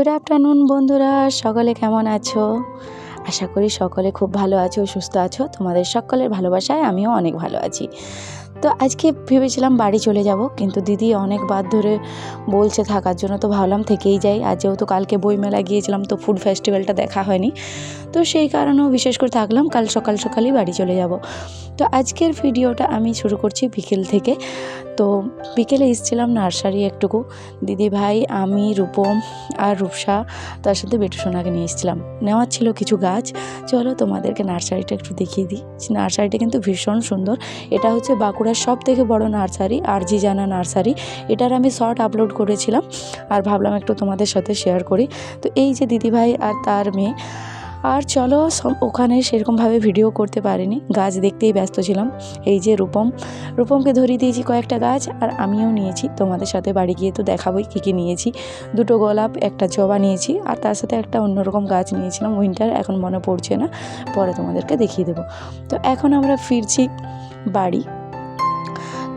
Good afternoon বন্ধুরা। সকলে কেমন আছো? আশা করি সকলে খুব ভালো আছো সুস্থ আছো। তোমাদের সকলের ভালোবাসায় আমিও অনেক ভালো আছি। তো আজকে ভেবেছিলাম বাড়ি চলে যাব, কিন্তু দিদি অনেক বার ধরে বলছে থাকার জন্য, তো ভাবলাম থেকেই যাই। আর যেহেতু কালকে বইমেলা গিয়েছিলাম, তো ফুড ফেস্টিভ্যালটা দেখা হয়নি। তো সেই কারণেও বিশেষ করে থাকলাম, কাল সকাল সকালই বাড়ি চলে যাব। তো আজকের ভিডিওটা আমি শুরু করছি বিকেল থেকে। তো বিকেলে এসেছিলাম নার্সারি একটুকু। দিদি ভাই, আমি, রূপম আর রূপসা তার সাথে বেটু সোনাকে নিয়ে এসেছিলাম। নেওয়ার ছিল কিছু গাছ। চলো তোমাদেরকে নার্সারিটা একটু দেখিয়ে দিই। নার্সারিটা কিন্তু ভীষণ সুন্দর। এটা হচ্ছে বাঁকুড়ার সব থেকে বড় নার্সারি, আর জি জানা নার্সারি। এটার আমি শর্ট আপলোড করেছিলাম। আর ভাবলাম একটু তোমাদের সাথে শেয়ার করি। তো এই যে দিদিভাই আর তার মেয়ে আর চলো ওখানে সেরকমভাবে ভিডিও করতে পারিনি। গাছ দেখতেই ব্যস্ত ছিলাম। এই যে রূপম, রূপমকে ধরিয়ে দিয়েছি কয়েকটা গাছ, আর আমিও নিয়েছি। তোমাদের সাথে বাড়ি গিয়ে তো দেখাবোই কী কী নিয়েছি। দুটো গোলাপ, একটা জবা নিয়েছি, আর তার সাথে একটা অন্যরকম গাছ নিয়েছিলাম। উইন্টার এখন মনে পড়ছে না, পরে তোমাদেরকে দেখিয়ে দেবো। তো এখন আমরা ফিরছি বাড়ি।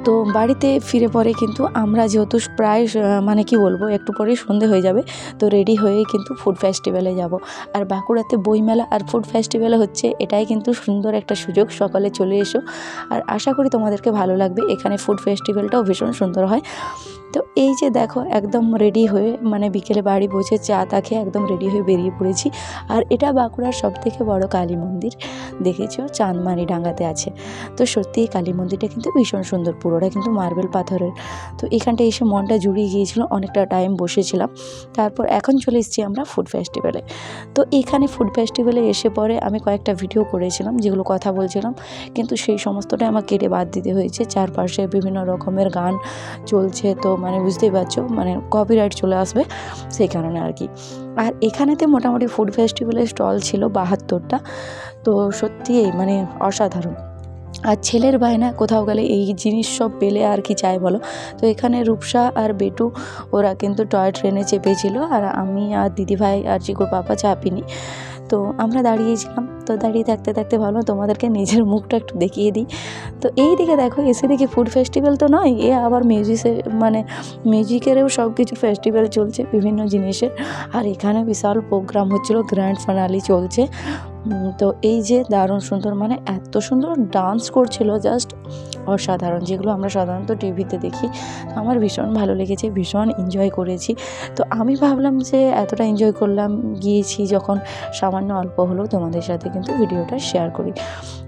তো বাড়িতে ফিরে পরে কিন্তু আমরা যেহেতু প্রায় মানে কি বলব, একটু পরেই সন্ধে হয়ে যাবে, তো রেডি হয়ে কিন্তু ফুড ফেস্টিভ্যালে যাব। আর বাঁকুড়াতে বইমেলা আর ফুড ফেস্টিভ্যাল হচ্ছে, এটাই কিন্তু সুন্দর একটা সুযোগ, সকালে চলে এসো। আর আশা করি তোমাদেরকে ভালো লাগবে, এখানে ফুড ফেস্টিভ্যালটাও ভীষণ সুন্দর হয়। তো এই যে দেখো, একদম রেডি হয়ে মানে বিকেলে বাড়ি বসে চা তা খেয়ে একদম রেডি হয়ে বেরিয়ে পড়েছি। আর এটা বাঁকুড়ার সব থেকে বড় কালী মন্দির। দেখেছ? চাঁদমারি ডাঙ্গাতে আছে। তো সত্যি এই কালী মন্দিরটা কিন্তু ভীষণ সুন্দর। পুরোটা কিন্তু মার্বেল পাথরের। তো এখানটা এসে মনটা জুড়িয়ে গিয়েছিল, অনেকটা টাইম বসেছিলাম। তারপর এখন চলে এসেছি আমরা ফুড ফেস্টিভ্যালে তো এখানে ফুড ফেস্টিভ্যালে এসে পরে আমি কয়েকটা ভিডিও করেছিলাম, যেগুলো কথা বলছিলাম। কিন্তু সেই সমস্তটাই আমার কেটে বাদ দিতে হয়েছে। চারপাশে বিভিন্ন রকমের গান চলছে, তো মানে বুঝতেই পারছ মানে কপিরাইট চলে আসবে সেই কারণে আর কি। আর এখানেতে মোটামুটি ফুড ফেস্টিভ্যালের স্টল ছিল বাহাত্তরটা, তো সত্যি মানে অসাধারণ। আর ছেলের বায়না, কোথাও গেলে এই জিনিস সব পেলে আর কি চাই বলো? তো এখানে রূপসা আর বেটু, ওরা কিন্তু টয় ট্রেনে চেপেছিল, আর আমি আর দিদিভাই আর চিকুর পাপা চাপিনি। তো আমরা দাঁড়িয়েছিলাম তো দাঁড়িয়ে থাকতে থাকতে ভাবলাম তোমাদেরকে নিজের মুখটা একটু দেখিয়ে দিই। তো এই দিকে দেখো, এসে দেখি ফুড ফেস্টিভ্যাল তো নয়, এ আবার মিউজিসে মানে মিউজিকেরও সব কিছু ফেস্টিভ্যাল চলছে বিভিন্ন জিনিসের। আর এখানে বিশাল প্রোগ্রাম হচ্ছিল গ্র্যান্ড ফাইনালি চলছে। তো এই যে দারুণ সুন্দর মানে এত সুন্দর ডান্স করছিল জাস্ট অসাধারণ, যেগুলো আমরা সাধারণত টিভিতে দেখি। আমার ভীষণ ভালো লেগেছে, ভীষণ এনজয় করেছি। তো আমি ভাবলাম যে এতটা এনজয় করলাম, গিয়েছি যখন সামান্য অল্প হলেও তোমাদের সাথে কিন্তু ভিডিওটা শেয়ার করি।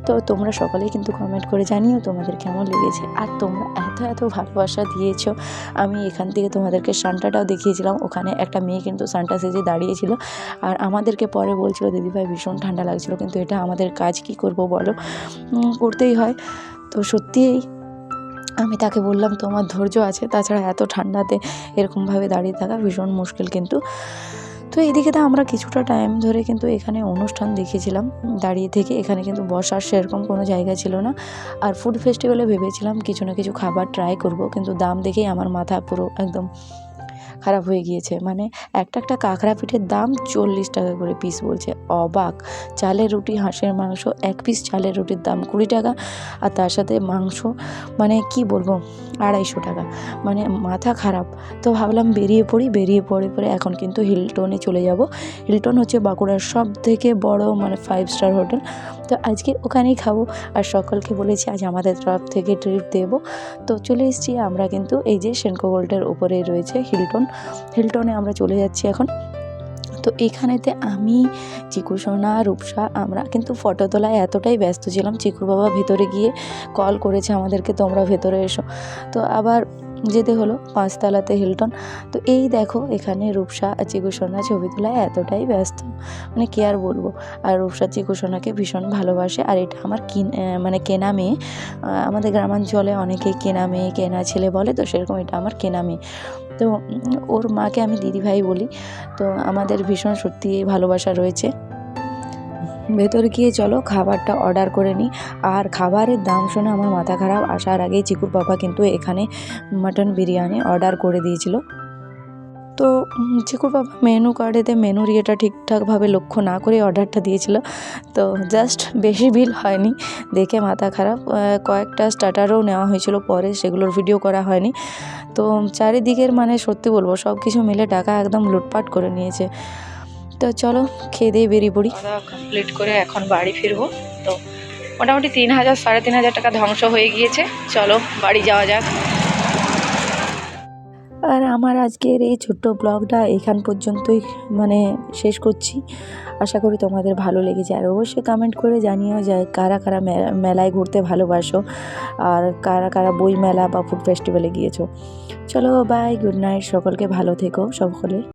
তো তোমরা সকলেই কিন্তু কমেন্ট করে জানিও তোমাদের কেমন লেগেছে। আর তোমরা এত এত ভালোবাসা দিয়েছ। আমি এখান থেকে তোমাদেরকে সান্টাটাও দেখিয়েছিলাম। ওখানে একটা মেয়ে কিন্তু সান্টা সেজে দাঁড়িয়েছিল। আর আমাদেরকে পরে বলছিল, দিদিভাই, ভীষণ ঠান্ডা লাগছিল, কিন্তু এটা আমাদের কাজ কি করব বলো? করতেই হয়। তো সত্যিই আমি তাকে বললাম, তোমার ধৈর্য আছে, তাছাড়া এত ঠান্ডাতে এরকমভাবে দাঁড়িয়ে থাকা ভীষণ মুশকিল কিন্তু। তো এদিকে তো আমরা কিছুটা টাইম ধরে কিন্তু এখানে অনুষ্ঠান দেখেছিলাম দাঁড়িয়ে থেকে এখানে কিন্তু বসার সেরকম কোনো জায়গা ছিল না। আর ফুড ফেস্টিভ্যালে ভেবেছিলাম, কিছু না কিছু খাবার ট্রাই করব, কিন্তু দাম দেখেই আমার মাথা পুরো একদম খারাপ হয়ে গিয়েছে। মানে একটা একটা কাঁকড়া পিঠের দাম চল্লিশ টাকা করে পিস বলছে। অবাক। চালের রুটি হাঁসের মাংস, এক পিস চালের রুটির দাম কুড়ি টাকা। আর তার সাথে মাংস মানে কি বলব, আড়াইশো টাকা। মানে মাথা খারাপ। তো ভাবলাম বেরিয়ে পড়ি, বেরিয়ে পড়ে পরে এখন কিন্তু হিলটনে চলে যাব। হিলটন হচ্ছে বাঁকুড়ার সব থেকে বড় মানে ফাইভ স্টার হোটেল। তো আজকে ওখানেই খাব। আর সকলকে বলেছি আজ আমাদের তরফ থেকে ট্রিপ দেবো। তো চলে এসেছি, আমরা কিন্তু এই যে সেনকো গোল্ডের উপরে রয়েছে হিলটন। হিলটনে আমরা চলে যাচ্ছি এখন। তো এখানেতে আমি চিকু সোনা, রূপসা, আমরা কিন্তু ফটো তোলায় এতটাই ব্যস্ত ছিলাম। চিকুর বাবা ভেতরে গিয়ে কল করেছে আমাদেরকে, তোমরা ভেতরে এসো। তো আবার যেতে হলো পাঁচতলাতে হিলটন তো এই দেখো, এখানে রূপসা আর চিকু সোনা ছবি তোলায় এতটাই ব্যস্ত। মানে কি আর বলব? আর রূপসা চিকু সোনাকে ভীষণ ভালোবাসে। আর এটা আমার মানে কেনা মেয়ে। আমাদের গ্রামাঞ্চলে অনেকেই কেনা মেয়ে, কেনা ছেলে বলে, তো সেরকম এটা আমার কেনা মেয়ে। তো ওর মাকে আমি দিদিভাই বলি। তো আমাদের ভীষণ সত্যি ভালোবাসা রয়েছে। ভেতরে গিয়ে চলো, খাবারটা অর্ডার করে নিই আর খাবারের দাম শুনে আমার মাথা খারাপ। আসার আগেই চিকুর পাপা কিন্তু এখানে মাটন বিরিয়ানি অর্ডার করে দিয়েছিল। তো চিকুর বাবা মেনু কার্ডেতে মেনুর ইয়েটা ঠিকঠাকভাবে লক্ষ্য না করে অর্ডারটা দিয়েছিল। তো জাস্ট বেশি বিল হয়নি, দেখে মাথা খারাপ। কয়েকটা স্টার্টারও নেওয়া হয়েছিল, পরে সেগুলোর ভিডিও করা হয়নি। তো চারিদিকের মানে সত্যি বলব সব কিছু মিলে টাকা একদম লুটপাট করে নিয়েছে। তো চলো খেয়ে দিয়ে বেরিয়ে পড়ি। কমপ্লিট করে এখন বাড়ি ফিরবো। তো মোটামুটি তিন হাজার সাড়ে তিন হাজার টাকা ধ্বংস হয়ে গিয়েছে। চলো বাড়ি যাওয়া যাক। আর আমার আজকের এই ছোট্ট ব্লগটা এখান পর্যন্তই মানে শেষ করছি। আশা করি তোমাদের ভালো লেগেছে। আর অবশ্যই কমেন্ট করে জানিও যায় কারা কারা মেলায় ঘুরতে ভালোবাসো আর কারা কারা বই মেলা বা ফুড ফেস্টিভ্যালে গিয়েছো। চলো বাই গুড নাইট সকলকে ভালো থেকো সকলে